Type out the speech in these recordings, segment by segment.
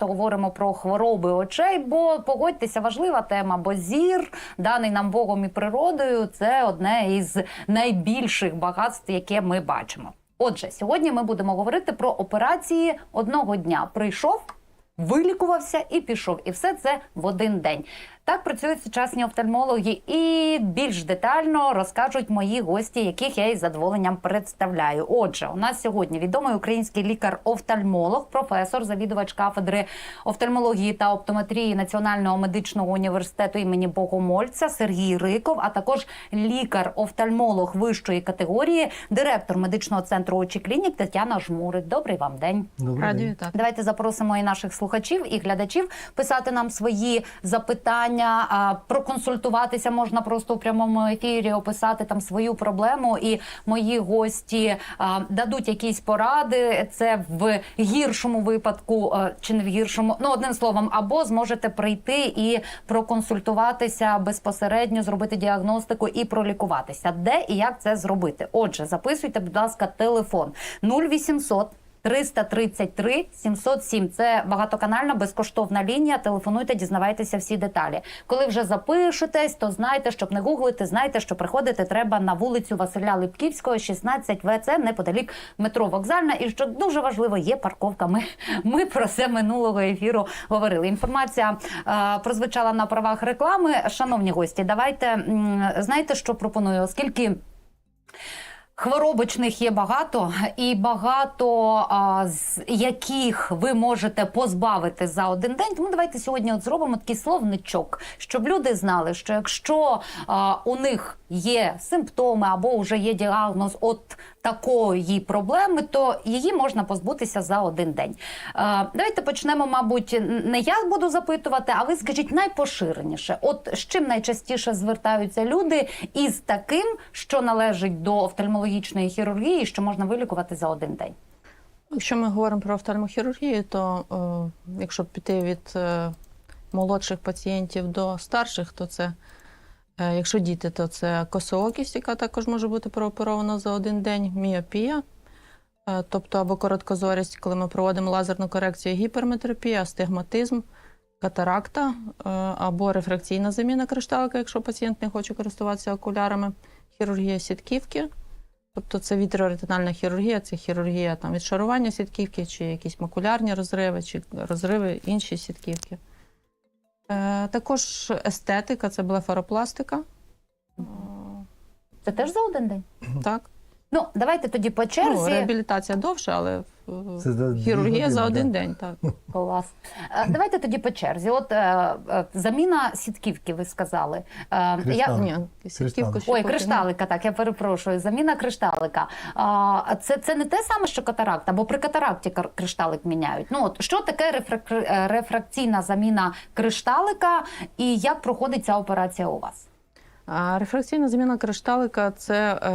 часто говоримо про хвороби очей, бо погодьтеся, важлива тема, бо зір, даний нам Богом і природою, це одне із найбільших багатств, яке ми бачимо. Отже, сьогодні ми будемо говорити про операції одного дня. Прийшов, вилікувався і пішов. І все це в один день. Так працюють сучасні офтальмологи, і більш детально розкажуть мої гості, яких я із задоволенням представляю. Отже, у нас сьогодні відомий український лікар-офтальмолог, професор, завідувач кафедри офтальмології та оптометрії Національного медичного університету імені Богомольця Сергій Риков, а також лікар-офтальмолог вищої категорії, директор медичного центру очі клінік Тетяна Жмурик. Добрий вам день. Добрий день. Давайте запросимо і наших слухачів і глядачів писати нам свої запитання, а, проконсультуватися можна просто у прямому ефірі, описати там свою проблему. І мої гості дадуть якісь поради. Це в гіршому випадку чи не в гіршому, ну одним словом, або зможете прийти і проконсультуватися безпосередньо, зробити діагностику і пролікуватися. Де і як це зробити? Отже, записуйте, будь ласка, телефон 0800 333 707. Це багатоканальна безкоштовна лінія. Телефонуйте, дізнавайтеся всі деталі. Коли вже запишетесь, то знайте, щоб не гуглити, знайте, що приходити треба на вулицю Василя Липківського, 16 В. Це неподалік метро Вокзальна. І що дуже важливо, є парковка. Ми, ми про це минулого ефіру говорили. Інформація е, прозвучала на правах реклами. Шановні гості, давайте знаєте, що пропоную, оскільки. Хворобочних є багато, і багато а, з яких ви можете позбавити за один день. Тому давайте сьогодні от зробимо такий словничок, щоб люди знали, що якщо а, у них є симптоми або вже є діагноз от такої проблеми, то її можна позбутися за один день. А, давайте почнемо, мабуть, не я буду запитувати, а ви скажіть найпоширеніше. От з чим найчастіше звертаються люди із таким, що належить до офтальмологічної хірургії, що можна вилікувати за один день. Якщо ми говоримо про офтальмохірургію, то е, якщо піти від е, молодших пацієнтів до старших, то це, е, якщо діти, то це косоокість, яка також може бути прооперована за один день, міопія, е, тобто або короткозорість, коли ми проводимо лазерну корекцію гіперметропія, астигматизм, катаракта, е, або рефракційна заміна кришталика, якщо пацієнт не хоче користуватися окулярами, хірургія сітківки. Тобто це вітреоретинальна хірургія, це хірургія там, відшарування сітківки, чи якісь макулярні розриви, чи розриви інші сітківки. Е, також естетика, це блефаропластика. фаропластика. Це теж за один день. так. Ну давайте тоді по Ну, реабілітація довше, але Це за хірургія за один да. день. Так. Клас. Е, Давайте тоді по черзі. От е, е, заміна сітківки, ви сказали. Я, Ні, сітківку ще Ой, поки кришталика, так, я перепрошую. Заміна кришталика. Це, це не те саме, що катаракт, або при катаракті кришталик міняють. Ну, от, що таке рефрак... рефракційна заміна кришталика і як проходить ця операція у вас? А рефракційна заміна кришталика це, е,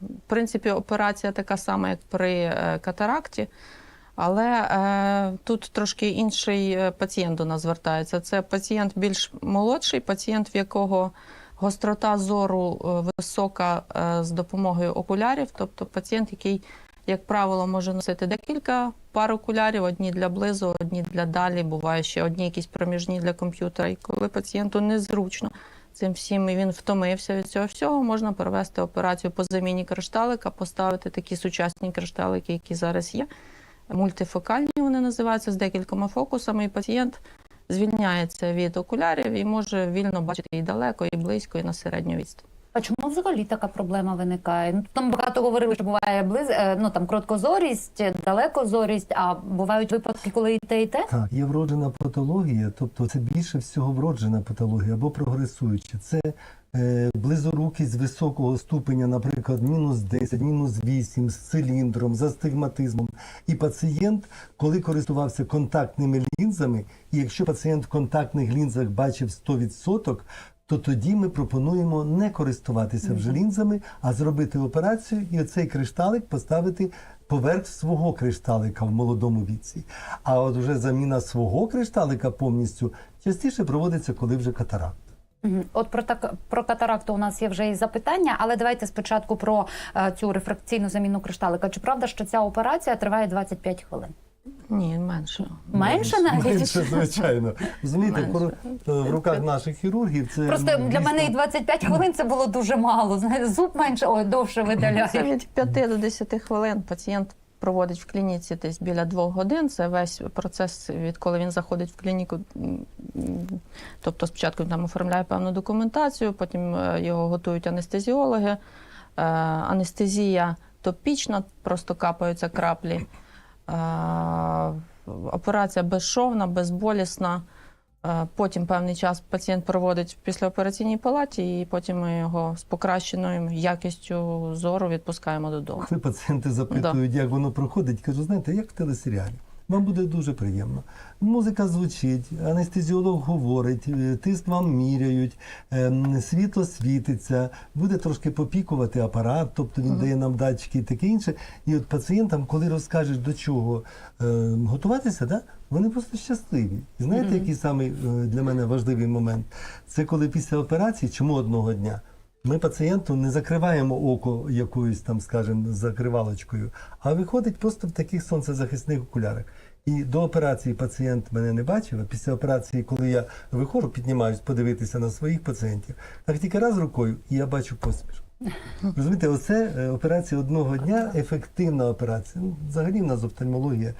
в принципі, операція така сама, як при е, катаракті. Але е, тут трошки інший пацієнт до нас звертається. Це пацієнт більш молодший, пацієнт, в якого гострота зору висока з допомогою окулярів, тобто пацієнт, який, як правило, може носити декілька пар окулярів, одні для близу, одні для далі, буває ще одні якісь проміжні для комп'ютера. І коли пацієнту незручно цим всім і він втомився від цього всього, можна провести операцію по заміні кришталика, поставити такі сучасні кришталики, які зараз є. Мультифокальні вони називаються з декількома фокусами, і пацієнт звільняється від окулярів і може вільно бачити і далеко, і близько, і на середню відстань. А чому взагалі така проблема виникає? Ну там багато говорили, що буває близ, е, ну там короткозорість, далекозорість, а бувають випадки, коли і те, і те. Так, є вроджена патологія, тобто це більше всього вроджена патологія або прогресуюча. Це е, близорукість високого ступеня, наприклад, мінус 10, мінус 8, з циліндром, з астигматизмом. І пацієнт, коли користувався контактними лінзами, і якщо пацієнт в контактних лінзах бачив 100%, то тоді ми пропонуємо не користуватися вже лінзами, а зробити операцію і оцей кришталик поставити поверх свого кришталика в молодому віці. А от вже заміна свого кришталика повністю частіше проводиться, коли вже катаракт. От про так про катаракту у нас є вже і запитання, але давайте спочатку про е, цю рефракційну заміну кришталика. Чи правда, що ця операція триває 25 хвилин? Ні, менше. Менше навіть? Менше, звичайно. Розумієте, в, в руках наших хірургів це Просто ну, для мене і 25 хвилин це було дуже мало. Знаєте, зуб менше, ой, довше Це видаляють. від 5 до 10 хвилин пацієнт проводить в клініці десь біля двох годин. Це весь процес, відколи він заходить в клініку. Тобто спочатку він там оформляє певну документацію, потім е, його готують анестезіологи. Е, Анестезія топічна, просто капаються краплі. Е, Операція безшовна, безболісна. Е, Потім певний час пацієнт проводить в післяопераційній палаті, і потім ми його з покращеною якістю зору відпускаємо додому. Коли пацієнти запитують, як воно проходить, кажу, знаєте, як в телесеріалі. Вам буде дуже приємно. Музика звучить, анестезіолог говорить, е, тиск вам міряють, ем, світло світиться, буде трошки попікувати апарат, тобто він дає нам датчики і таке інше. І от пацієнтам, коли розкажеш до чого е, готуватися, да, вони просто щасливі. І знаєте, який самий е, для мене важливий момент? Це коли після операції, чому одного дня? Ми пацієнту не закриваємо око якоюсь там, скажімо, закривалочкою, а виходить просто в таких сонцезахисних окулярах. І до операції пацієнт мене не бачив, а після операції, коли я виходжу, піднімаюсь подивитися на своїх пацієнтів, так тільки раз рукою, і я бачу посмішку. Розумієте, оце е, операція одного дня, ефективна операція. Ну, взагалі в нас офтальмологія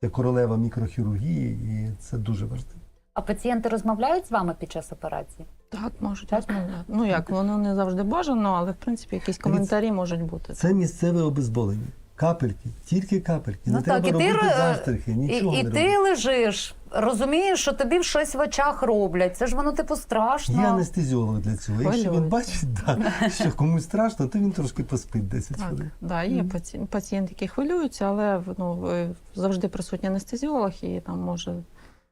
це королева мікрохірургії, і це дуже важливо. А пацієнти розмовляють з вами під час операції? Так, можуть розмовляти. Ну як, воно не завжди бажано, але в принципі якісь коментарі можуть бути. Це місцеве обезболення. Капельки, тільки капельки. не Ну так, треба і ти, робити ро- заштрихи, І, нічого і не ти робити. лежиш, розумієш, що тобі щось в очах роблять. Це ж воно типу страшно. Є анестезіолог для цього. Якщо він бачить, да, що комусь страшно, то він трошки поспить 10 Так, хвилин. да, є паці... пацієнти, які хвилюються, але ну, е, завжди присутній анестезіолог і там може.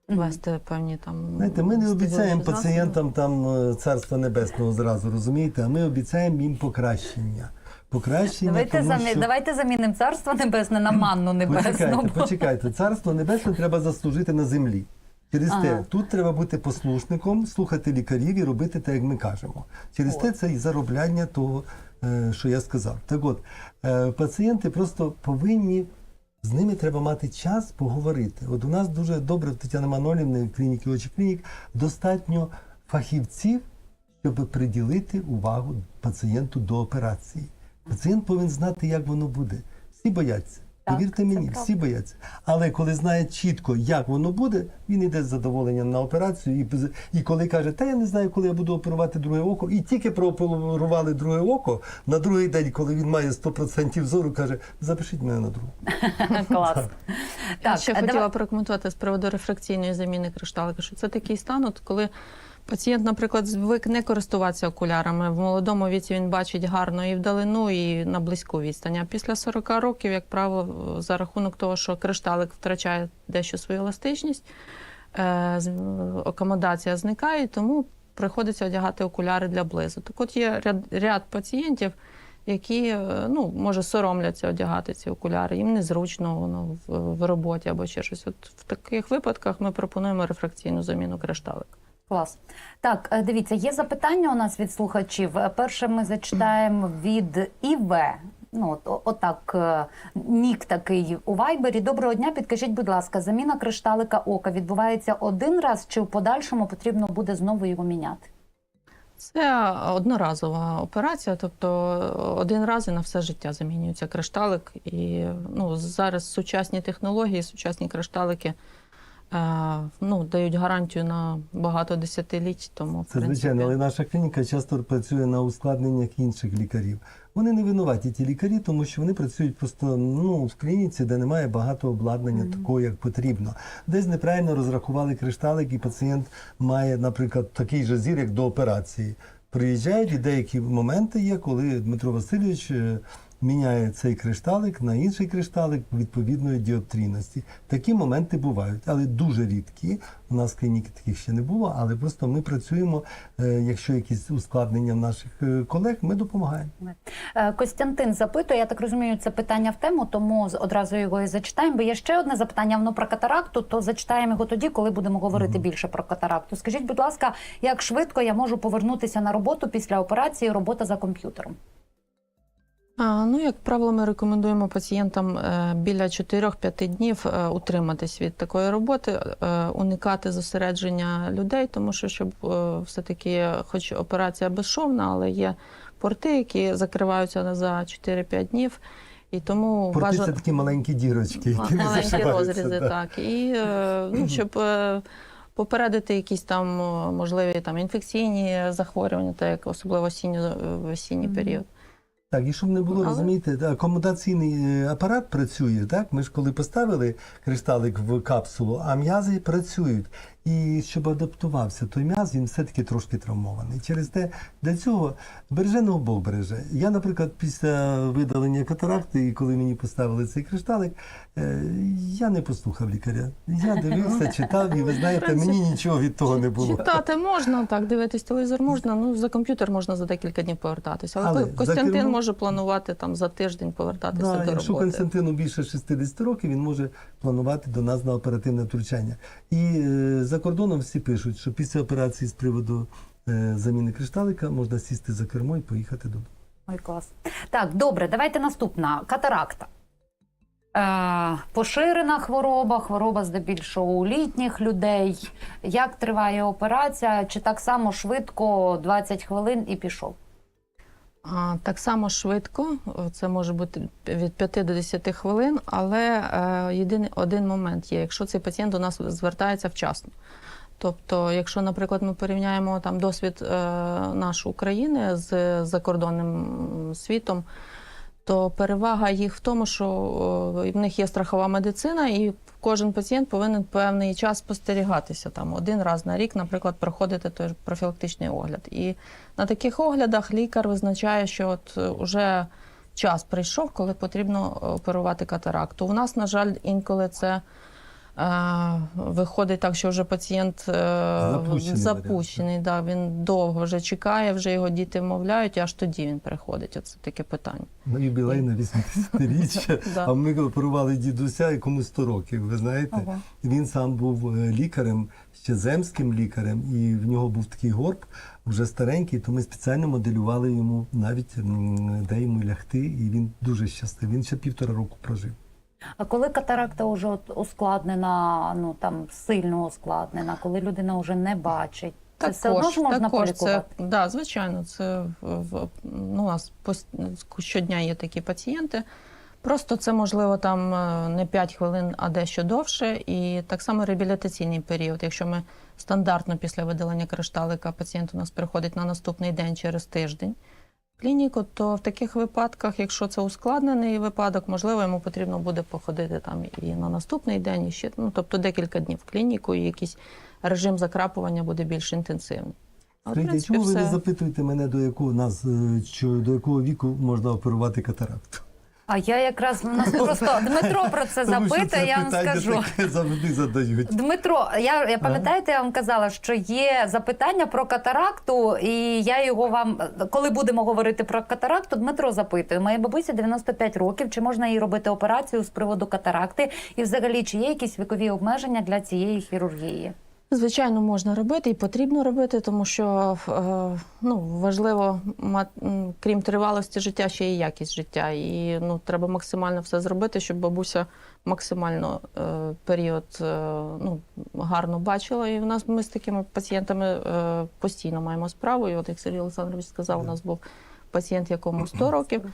Вести певні там. Знаєте, ми не обіцяємо пацієнтам там е, царства небесного зразу, розумієте, а ми обіцяємо їм покращення. Покращення, Давайте, тому замі... що... Давайте замінимо царство небесне на манну небесну. Почекайте, бо- почекайте. Царство небесне треба заслужити на землі. Через те, тут треба бути послушником, слухати лікарів і робити те, як ми кажемо. Через те це і заробляння того, е, що я сказав. Так от, е, пацієнти просто повинні, з ними треба мати час поговорити. От у нас дуже добре в Тетяни Манолівни, в клініки очі клінік, достатньо фахівців, щоб приділити увагу пацієнту до операції. Пацієнт повинен знати, як воно буде. Всі бояться. Так, Повірте мені, правда. всі бояться. Але коли знає чітко, як воно буде, він йде з задоволенням на операцію. І, і коли каже, та я не знаю, коли я буду оперувати друге око, і тільки прооперували друге око, на другий день, коли він має 100% зору, каже, запишіть мене на другу. Клас. Я Так, ще а хотіла давай- прокоментувати з приводу рефракційної заміни кришталика, що це такий стан, от коли пацієнт, наприклад, звик не користуватися окулярами. В молодому віці він бачить гарно і вдалину, і на близьку відстань. А після 40 років, як правило, за рахунок того, що кришталик втрачає дещо свою еластичність, е, акомодація зникає, тому приходиться одягати окуляри для близу. Так от є ряд, ряд пацієнтів, які е, ну, може соромляться одягати ці окуляри, їм незручно воно в, в роботі або ще щось. От в таких випадках ми пропонуємо рефракційну заміну кришталика. Клас. Так, е, дивіться, є запитання у нас від слухачів. Е, Перше ми зачитаємо від Іве. Ну, от, отак, е, нік такий у Вайбері. Доброго дня. Підкажіть, будь ласка, заміна кришталика ока відбувається один раз, чи в подальшому потрібно буде знову його міняти? Це одноразова операція, тобто один раз і на все життя замінюється кришталик. І ну, зараз сучасні технології, сучасні кришталики ну, дають гарантію на багато десятиліть. Тому Це принципі, звичайно, але наша клініка часто працює на ускладненнях інших лікарів. Вони не винуваті ті лікарі, тому що вони працюють просто ну, в клініці, де немає багато обладнання такого, як потрібно. Десь неправильно розрахували кришталик, і пацієнт має, наприклад, такий же зір, як до операції. Приїжджають і деякі моменти є, коли Дмитро Васильович е, міняє цей кришталик на інший кришталик відповідної діоптрійності. Такі моменти бувають, але дуже рідкі. У нас в клініки таких ще не було, але просто ми працюємо. е, Якщо якісь ускладнення в наших е, колег, ми допомагаємо. Е, Костянтин запитує, я так розумію, це питання в тему, тому одразу його і зачитаємо. Бо є ще одне запитання, воно про катаракту, то зачитаємо його тоді, коли будемо говорити більше про катаракту. Скажіть, будь ласка, як швидко я можу повернутися на роботу після операції, робота за комп'ютером? Ну, як правило, ми рекомендуємо пацієнтам е, біля 4-5 днів е, утриматись від такої роботи, е, уникати зосередження людей, тому що щоб все-таки, хоч операція безшовна, але є порти, які закриваються за 4-5 днів. І тому Порти це такі маленькі дірочки, які маленькі зашиваються. розрізи, да. так. І ну, щоб попередити якісь там можливі там інфекційні захворювання, так як особливо в осінній період. Так, і щоб не було, розумієте, акомодаційний е, апарат працює, так? Ми ж коли поставили кришталик в капсулу, а м'язи працюють. І щоб адаптувався той м'яз, він все-таки трошки травмований. Через те для цього береже на Бог береже. Я, наприклад, після видалення катаракти, і коли мені поставили цей кришталик, е, я не послухав лікаря. Я дивився, читав, і ви знаєте, мені нічого від того не було. Читати можна, так, дивитись телевізор можна, ну за комп'ютер можна за декілька днів повертатися. Але, Але Костянтин кермо- може планувати там за тиждень повертатися Да, до якщо роботи. Константину більше 60 років, він може планувати до нас на оперативне втручання. І е, за кордоном всі пишуть, що після операції з приводу е, заміни кришталика можна сісти за кермо і поїхати додому. Ой, клас. Так, добре, давайте наступна. Катаракта. Е, поширена хвороба, хвороба здебільшого у літніх людей. Як триває операція? Чи так само швидко 20 хвилин і пішов? Так само швидко, це може бути від 5 до 10 хвилин, але е, єдиний один момент є, якщо цей пацієнт до нас звертається вчасно. Тобто, якщо, наприклад, ми порівняємо там досвід е, нашої України з закордонним світом, то перевага їх в тому, що в них є страхова медицина, і кожен пацієнт повинен певний час спостерігатися там один раз на рік, наприклад, проходити той профілактичний огляд. І на таких оглядах лікар визначає, що от е, уже час прийшов, коли потрібно оперувати катаракту. У нас, на жаль, інколи це. Виходить так, що вже пацієнт е, Запущений запущений да, він довго вже чекає, вже його діти вмовляють, і аж тоді він приходить. Оце таке питання. На юбілей на 80-річчя. А ми оперували дідуся, якому 100 років. Ви знаєте, Ого. він сам був е, лікарем, ще земським лікарем, і в нього був такий горб, вже старенький, то ми спеціально моделювали йому навіть де йому лягти, і він дуже щасливий. Він ще півтора року прожив. А коли катаракта вже ускладнена, ну там сильно ускладнена, коли людина вже не бачить, це все одно ж можна також це, да, звичайно, це в, ну, у нас щодня є такі пацієнти. Просто це можливо там е, не 5 хвилин, а дещо довше. І так само реабілітаційний період. Якщо ми стандартно після видалення кришталика пацієнт у нас приходить на наступний день через тиждень клініку, то в таких випадках, якщо це ускладнений випадок, можливо, йому потрібно буде походити там і на наступний день, і ще ну тобто декілька днів в клініку, і якийсь режим закрапування буде більш інтенсивний. Але, в Скажіть, принципі, чому ви не запитуєте мене, до якого нас е, до якого віку можна оперувати катаракту? А я якраз у нас просто Дмитро про це запитує, я вам скажу. таке завжди задають. Дмитро, я, я пам'ятаєте, я вам казала, що є запитання про катаракту, і я його вам, коли будемо говорити про катаракту, Дмитро запитує. Моїй бабусі 95 років, чи можна їй робити операцію з приводу катаракти, і взагалі чи є якісь вікові обмеження для цієї хірургії? Звичайно, можна робити і потрібно робити, тому що е, ну, важливо, крім тривалості життя, ще й якість життя. І ну, треба максимально все зробити, щоб бабуся максимально е, період е, ну, гарно бачила. І в нас ми з такими пацієнтами постійно маємо справу. І от як Сергій Олександрович сказав, у нас був пацієнт, якому 100 років.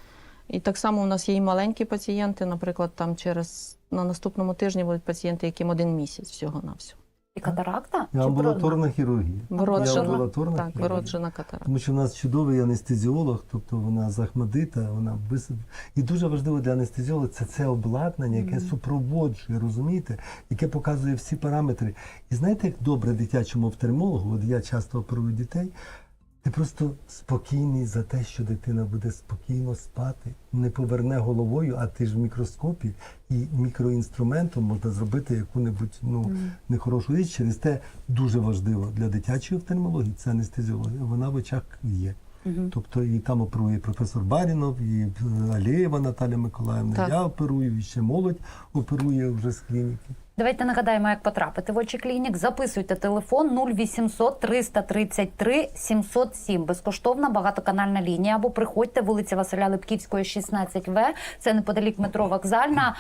І так само у нас є і маленькі пацієнти. Наприклад, там через на наступному тижні будуть пацієнти, яким один місяць всього на всього. І катаракта? І Чи амбулаторна хірургія. Вроджена, амбулаторна так, хірургія. вроджена катаракта. Тому що в нас чудовий анестезіолог, тобто вона захмадита, вона без... І дуже важливо для анестезіолога це це обладнання, яке супроводжує, розумієте, яке показує всі параметри. І знаєте, як добре дитячому офтальмологу, от я часто оперую дітей, ти просто спокійний за те, що дитина буде спокійно спати, не поверне головою, а ти ж в мікроскопі і мікроінструментом можна зробити яку-небудь ну, нехорошу річ. Через те дуже важливо для дитячої офтальмології це анестезіологія. Вона в очах є. Мгм. Тобто і там оперує професор Барінов, і е, Алєєва Наталя Миколаївна, Так. я оперую, і ще молодь оперує вже з клініки. Давайте нагадаємо, як потрапити в очі клінік. Записуйте телефон 0800 333 707. Безкоштовна багатоканальна лінія. Або приходьте вулиця Василя Липківської, 16В. Це неподалік метро вокзальна.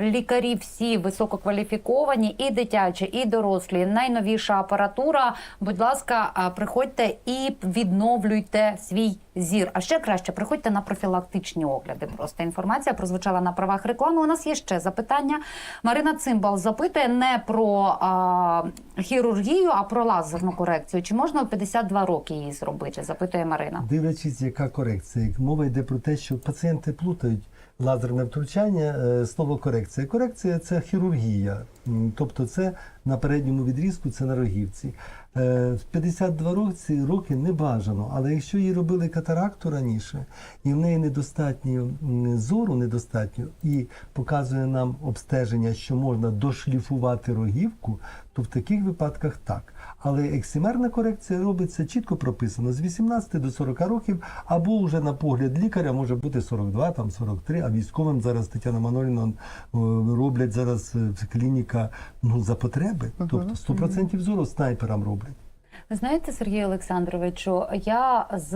Лікарі всі висококваліфіковані, і дитячі, і дорослі. Найновіша апаратура. Будь ласка, приходьте і відновлюйте свій зір. А ще краще приходьте на профілактичні огляди. Просто інформація прозвучала на правах реклами. У нас є ще запитання. Марина Цимбал запитує не про а, хірургію, а про лазерну корекцію. Чи можна у 52 роки її зробити? Запитує Марина. Дивлячись, яка корекція. Мова йде про те, що пацієнти плутають лазерне втручання, е, слово корекція. Корекція це хірургія, тобто це на передньому відрізку, це на рогівці. Е, В 52 роки, роки не бажано, але якщо їй робили катаракту раніше, і в неї недостатньо зору, недостатньо, і показує нам обстеження, що можна дошліфувати рогівку, то в таких випадках так. Але ексимерна корекція робиться чітко прописано з 18 до 40 років, або вже на погляд лікаря може бути 42, там 43, а військовим зараз Тетяна Маноліна е, роблять зараз в клініка ну, за потреби. Тобто 100% зору снайперам роблять. Ви знаєте, Сергію Олександровичу, я з.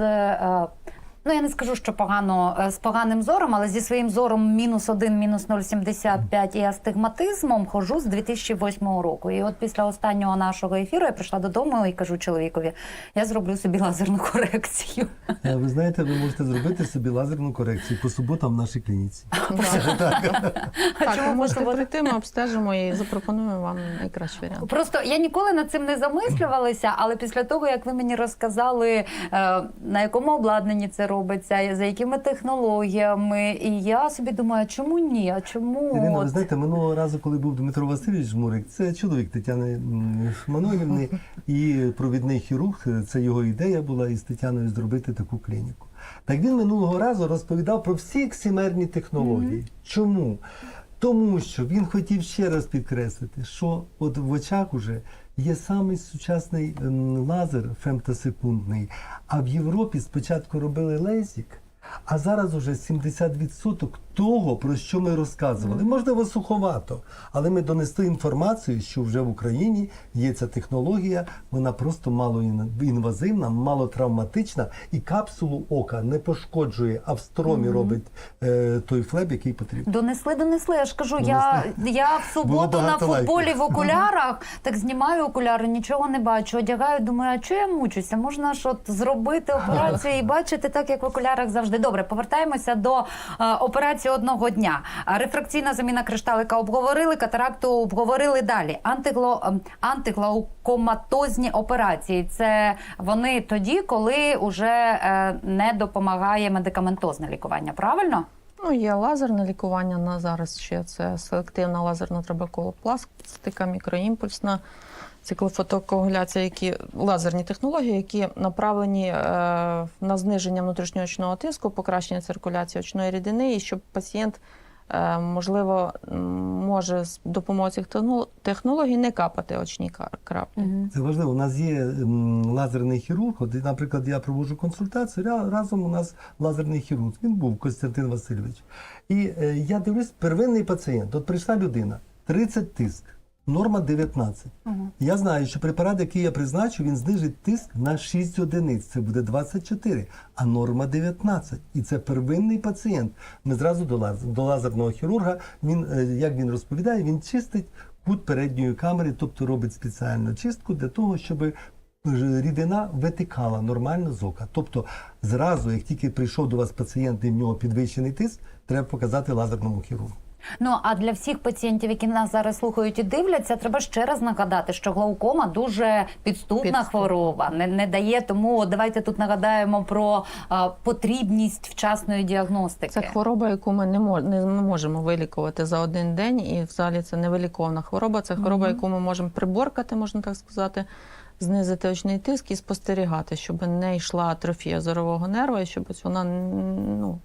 Ну, я не скажу, що погано е, з поганим зором, але зі своїм зором мінус 1, мінус 0,75 і астигматизмом хожу з 2008 року. І от після останнього нашого ефіру я прийшла додому і кажу чоловікові: я зроблю собі лазерну корекцію. Е, Ви знаєте, ви можете зробити собі лазерну корекцію по суботам в нашій клініці. Так, чому можете прийти, ми обстежимо і запропонуємо вам найкращий варіант. Просто я ніколи над цим не замислювалася, але після того, як ви мені розказали, е, на якому обладнанні це робиться, за якими технологіями, і я собі думаю, чому ні? А чому Ірина, ви от? знаєте, минулого разу, коли був Дмитро Васильович Жмурик, це чоловік Тетяни м, і провідний хірург. Це його ідея була із Тетяною зробити таку клініку. Так він минулого разу розповідав про всі ексимерні технології. Чому? Тому що він хотів ще раз підкреслити, що от в очах уже є самий сучасний ем, лазер фемтосекундний, а в Європі спочатку робили лезік, а зараз уже 70% того, про що ми розказували. Можливо, суховато, але ми донесли інформацію, що вже в Україні є ця технологія, вона просто мало інвазивна, мало травматична, і капсулу ока не пошкоджує, а в стромі робить е, той флеб, який потрібен. Донесли, донесли. Я ж кажу, я, я в суботу на футболі лайків. в окулярах так знімаю окуляри, нічого не бачу. Одягаю, думаю, а чого я мучуся? Можна ж от зробити операцію і бачити так, як в окулярах завжди. Добре, повертаємося до е, операції одного дня. Рефракційна заміна кришталика обговорили, катаракту обговорили далі. Антигло, ем, антиглаукоматозні операції. Це вони тоді, коли вже е, не допомагає медикаментозне лікування. Правильно? Ну, є лазерне лікування на зараз ще це селективна лазерна трабекулопластика, мікроімпульсна циклофотокоагуляція, які лазерні технології, які направлені е, на зниження внутрішньоочного тиску, покращення циркуляції очної рідини, і щоб пацієнт, е, можливо, може з допомогою цих технологій не капати очні краплі. Це важливо. У нас є лазерний хірург. От, наприклад, я проводжу консультацію. Разом у нас лазерний хірург. Він був Костянтин Васильович. І е, я дивлюсь, первинний пацієнт. От прийшла людина, 30 тиск, норма 19. Я знаю, що препарат, який я призначу, він знижить тиск на 6 одиниць. Це буде 24, а норма 19. І це первинний пацієнт. Ми зразу до, лаз- до лазерного хірурга. Він, е, як він розповідає, він чистить кут передньої камери, тобто робить спеціальну чистку для того, щоб рідина витикала нормально з ока. Тобто, зразу, як тільки прийшов до вас пацієнт і в нього підвищений тиск, треба показати лазерному хірургу. Ну а для всіх пацієнтів, які нас зараз слухають і дивляться, треба ще раз нагадати, що глаукома дуже підступна Підступна. хвороба, не, не дає. Тому давайте тут нагадаємо про а, потрібність вчасної діагностики. Це хвороба, яку ми не, мож, не можемо вилікувати за один день, і взагалі це невиліковна хвороба. Це хвороба, яку ми можемо приборкати, можна так сказати, знизити очний тиск і спостерігати, щоб не йшла атрофія зорового нерва, і щоб вона ну,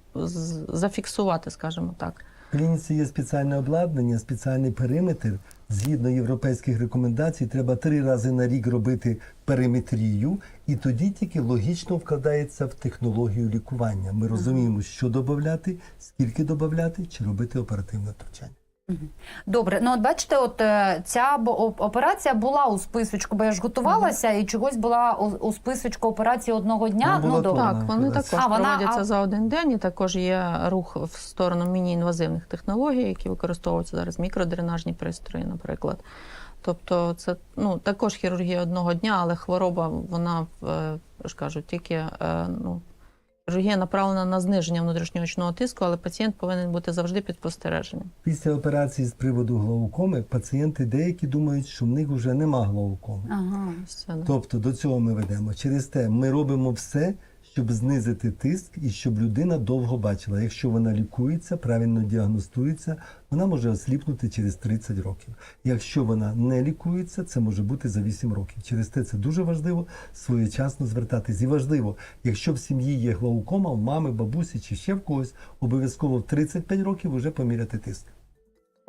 зафіксувати, скажімо так. В клініці є спеціальне обладнання, спеціальний периметр. Згідно європейських рекомендацій, треба три рази на рік робити периметрію, і тоді тільки логічно вкладається в технологію лікування. Ми розуміємо, що додати, скільки додати, чи робити оперативне втручання. Добре, ну от бачите, от е, ця операція була у списочку, бо я ж готувалася і чогось була у, списочку операції одного дня. Ну, Ну. Вона Так, вони також А, проводяться а- за один день, і також є рух в сторону міні-інвазивних технологій, які використовуються зараз мікродренажні пристрої, наприклад. Тобто, це ну також хірургія одного дня, але хвороба, вона е, ж кажуть, тільки е, ну. Хірургія направлена на зниження внутрішньоочного тиску, але пацієнт повинен бути завжди під спостереженням. Після операції з приводу глаукоми пацієнти деякі думають, що в них вже нема глаукоми. Ага. все, да. Тобто до цього ми ведемо. Через те ми робимо все, щоб знизити тиск і щоб людина довго бачила. Якщо вона лікується, правильно діагностується, вона може осліпнути через 30 років. Якщо вона не лікується, це може бути за 8 років. Через те це дуже важливо своєчасно звертатись. І важливо, якщо в сім'ї є глаукома, в мами, бабусі чи ще в когось, обов'язково в 35 років вже поміряти тиск.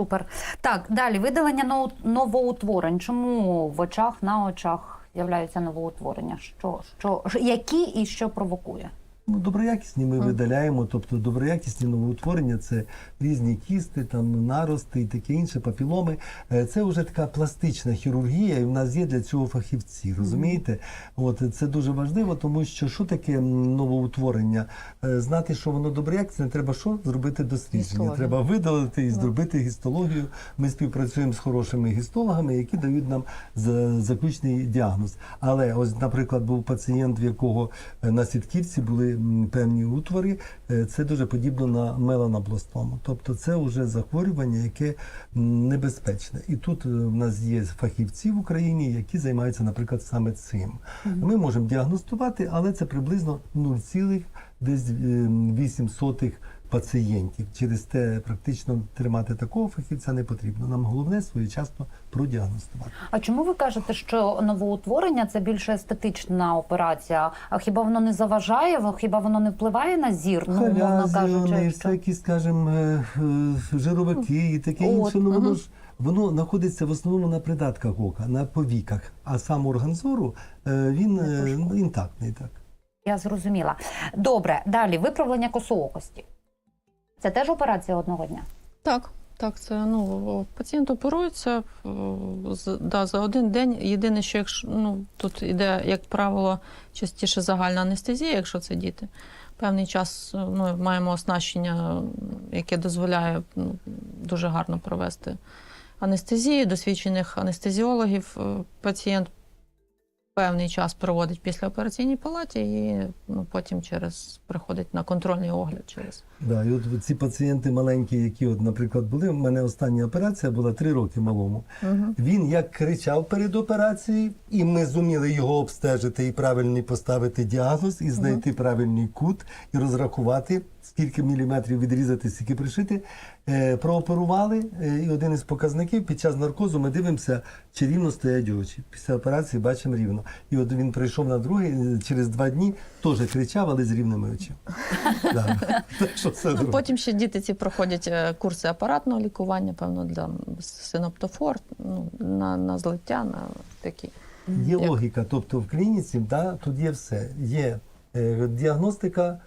Супер. Так, далі видалення новоутворень. Чому в очах на очах з'являються новоутворення? Що, що, які і що провокує? Ну, доброякісні ми видаляємо, тобто доброякісні новоутворення це різні кісти, там нарости і таке інше, папіломи. Е, Це вже така пластична хірургія, і в нас є для цього фахівці. Розумієте? От це дуже важливо, тому що що таке новоутворення? Е, Знати, що воно доброякісне, треба що зробити дослідження. Гістологію. Треба видалити і зробити гістологію. Ми співпрацюємо з хорошими гістологами, які дають нам заключний діагноз. Але ось, наприклад, був пацієнт, в якого е, на сітківці були певні утвори. Е, Це дуже подібно на меланобластому. Тобто це вже захворювання, яке небезпечне. І тут е, в нас є фахівці в Україні, які займаються, наприклад, саме цим. Ми можемо діагностувати, але це приблизно 0,8 пацієнтів. Через те практично тримати такого фахівця не потрібно. Нам головне своєчасно продіагностувати. А чому ви кажете, що новоутворення це більше естетична операція? А хіба воно не заважає? Хіба воно не впливає на зір? Ну, умовно кажучи, всякі, скажімо, е, е, жировики і таке От, інше. Ну воно ж воно знаходиться в основному на придатках ока, на повіках. А сам орган зору е, він інтактний. Так. Я зрозуміла. Добре, далі виправлення косоокості. Це теж операція одного дня. Так, так, це ну пацієнт оперується е, да, за один день. Єдине, що якщо ну тут іде, як правило, частіше загальна анестезія, якщо це діти. Певний час е, ну, маємо оснащення, яке дозволяє ну, дуже гарно провести анестезію, досвідчених анестезіологів. Е, Пацієнт певний час проводить в післяопераційній палаті і ну, потім через приходить на контрольний огляд через. Да, і от ці пацієнти маленькі, які, от, наприклад, були, у мене остання операція була три роки малому. Угу. Він як кричав перед операцією, і ми зуміли його обстежити і правильний поставити діагноз, і знайти правильний кут, і розрахувати, скільки міліметрів відрізати, скільки пришити. Е, прооперували, е, і один із показників під час наркозу ми дивимося, чи рівно стоять очі. Після операції бачимо рівно. І от він прийшов на другий, е, через два дні теж кричав, але з рівними очима. Ну, потім ще діти ці проходять курси апаратного лікування, певно, для синоптофор, ну, на, злиття, на такі. Є Як? логіка, тобто в клініці да, тут є все. Є е, діагностика,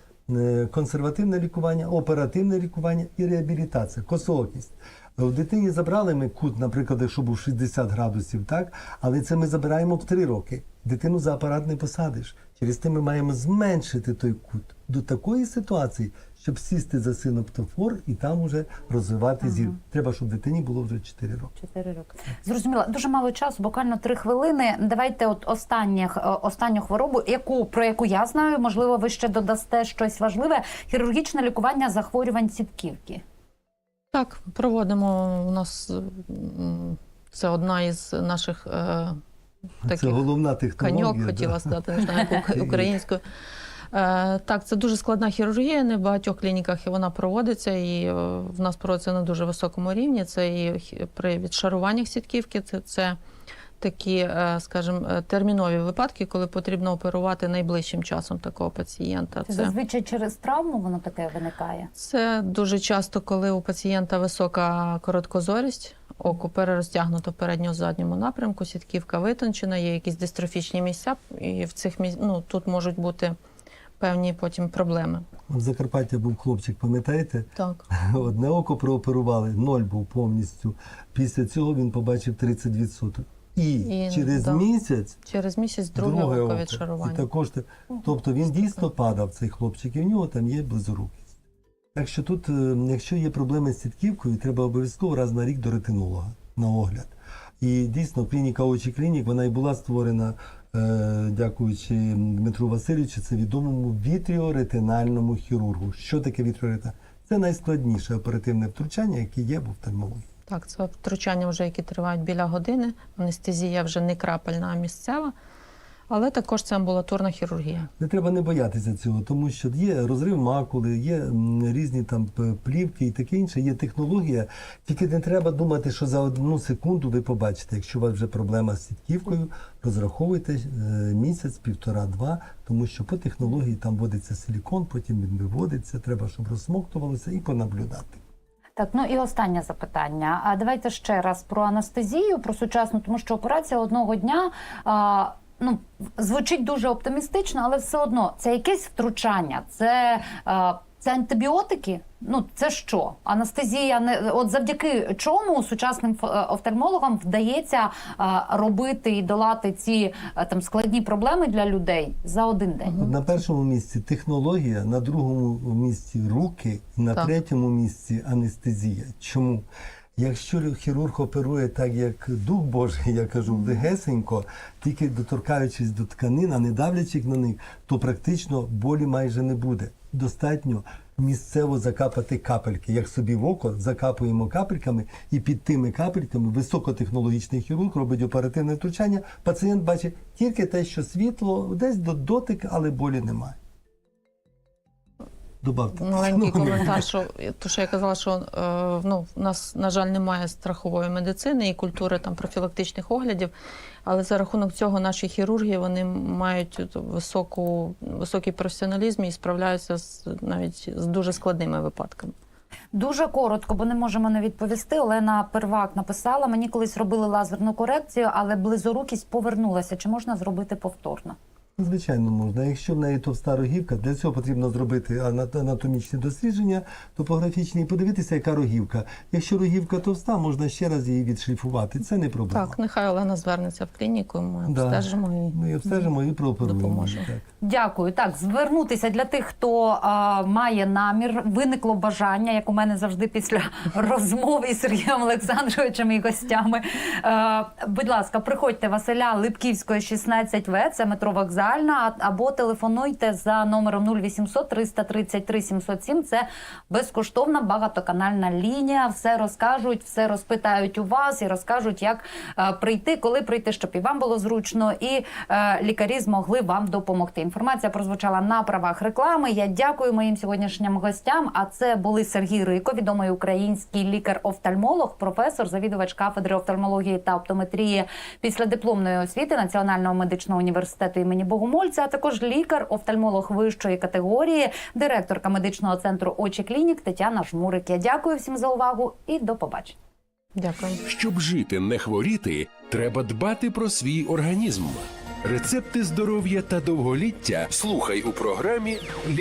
консервативне лікування, оперативне лікування і реабілітація, косоокість. В дитині забрали ми кут, наприклад, якщо був 60 градусів, так, але це ми забираємо в 3 роки. Дитину за апарат не посадиш. Через те ми маємо зменшити той кут до такої ситуації, щоб сісти за синоптофор і там уже розвивати зір. Треба, щоб дитині було вже 4 роки. Чотири роки. Зрозуміла. Дуже мало часу, буквально три хвилини. Давайте, от останніх, е, останню хворобу, яку про яку я знаю, можливо, ви ще додасте щось важливе. Хірургічне лікування захворювань сітківки. Так, проводимо у нас це одна із наших е, Це головна технологія. каньок, да. хотіла сказати, не знаю, українською. Е, Так, це дуже складна хірургія. Не в багатьох клініках і вона проводиться, і е, в нас проводиться на дуже високому рівні. Це і при відшаруваннях сітківки, це, це такі, е, скажімо, е, термінові випадки, коли потрібно оперувати найближчим часом такого пацієнта. Це зазвичай через травму воно таке виникає. Це дуже часто, коли у пацієнта висока короткозорість, око перерозтягнуто в передньо-задньому напрямку, сітківка витончена, є якісь дистрофічні місця, і в цих місць, ну, тут можуть бути певні потім проблеми. В Закарпаття був хлопчик, пам'ятаєте? Так. Одне око прооперували, ноль був повністю. Після цього він побачив 30%. І, І, через да. місяць Через місяць друге, друге око око. відшарування. І також, тобто він дійсно падав, цей хлопчик, і в нього там є близорукість. Так що тут, е, якщо є проблеми з сітківкою, треба обов'язково раз на рік до ретинолога на огляд. І дійсно, клініка очі клінік, вона і була створена, е, дякуючи Дмитру Васильовичу, це відомому вітріоретинальному хірургу. Що таке вітріоретинальне? Це найскладніше оперативне втручання, яке є в офтальмології. Так, це втручання вже, які тривають біля години. Анестезія вже не крапельна, а місцева. Але також це амбулаторна хірургія. Не треба не боятися цього, тому що є розрив макули, є різні там плівки і таке інше, є технологія. Тільки не треба думати, що за одну секунду ви побачите. Якщо у вас вже проблема з сітківкою, розраховуйте е, місяць, півтора-два, тому що по технології там вводиться силікон, потім він виводиться, треба, щоб розсмоктувалося і понаблюдати. Так, ну і останнє запитання. А давайте ще раз про анестезію, про сучасну, тому що операція одного дня. А, Ну, звучить дуже оптимістично, але все одно це якесь втручання, це, а, це антибіотики. Ну це що? Анестезія не от завдяки чому сучасним е, офтальмологам вдається робити і долати ці там складні проблеми для людей за один день. На першому місці технологія, на другому місці руки, і на Так. третьому місці анестезія. Чому? Якщо хірург оперує так, як Дух Божий, я кажу, легесенько, тільки доторкаючись до тканин, а не давлячи на них, то практично болі майже не буде. Достатньо місцево закапати капельки. Як собі в око закапуємо капельками, і під тими капельками високотехнологічний хірург робить оперативне втручання. Пацієнт бачить тільки те, що світло, десь до дотик, але болі немає. Добавте. Маленький коментар, що то, що я казала, що е, ну, в нас, на жаль, немає страхової медицини і культури там профілактичних оглядів. Але за рахунок цього наші хірурги вони мають от високу, високий професіоналізм і справляються з навіть з дуже складними випадками. Дуже коротко, бо не можемо не відповісти. Олена Первак написала: мені колись робили лазерну корекцію, але близорукість повернулася. Чи можна зробити повторно? Звичайно, можна. Якщо в неї товста рогівка, для цього потрібно зробити ана- анатомічні дослідження, топографічні, і подивитися, яка рогівка. Якщо рогівка товста, можна ще раз її відшліфувати. Це не проблема. Так, нехай Олена звернеться в клініку, ми Да. обстежимо і Ми обстежимо і прооперуємо. Так. Дякую. Так, звернутися для тих, хто а, має намір, виникло бажання, як у мене завжди після розмови із Сергієм Олександровичем і гостями. Е, будь ласка, приходьте Василя Липківської, 16В, це метро Вокзальна, а- або телефонуйте за номером 0800 333 707. Це безкоштовна багатоканальна лінія. Все розкажуть, все розпитають у вас і розкажуть, як е, прийти, коли прийти, щоб і вам було зручно, і е, лікарі змогли вам допомогти. Інформація прозвучала на правах реклами. Я дякую моїм сьогоднішнім гостям. А це були Сергій Рико, відомий український лікар-офтальмолог, професор, завідувач кафедри офтальмології та оптометрії після дипломної освіти Національного медичного університету імені Богомольця, а також лікар-офтальмолог вищої категорії, директорка медичного центру очі клінік Тетяна Жмурик. Я дякую всім за увагу і до побачення. дякую. Щоб жити, не хворіти, треба дбати про свій організм. Рецепти здоров'я та довголіття слухай у програмі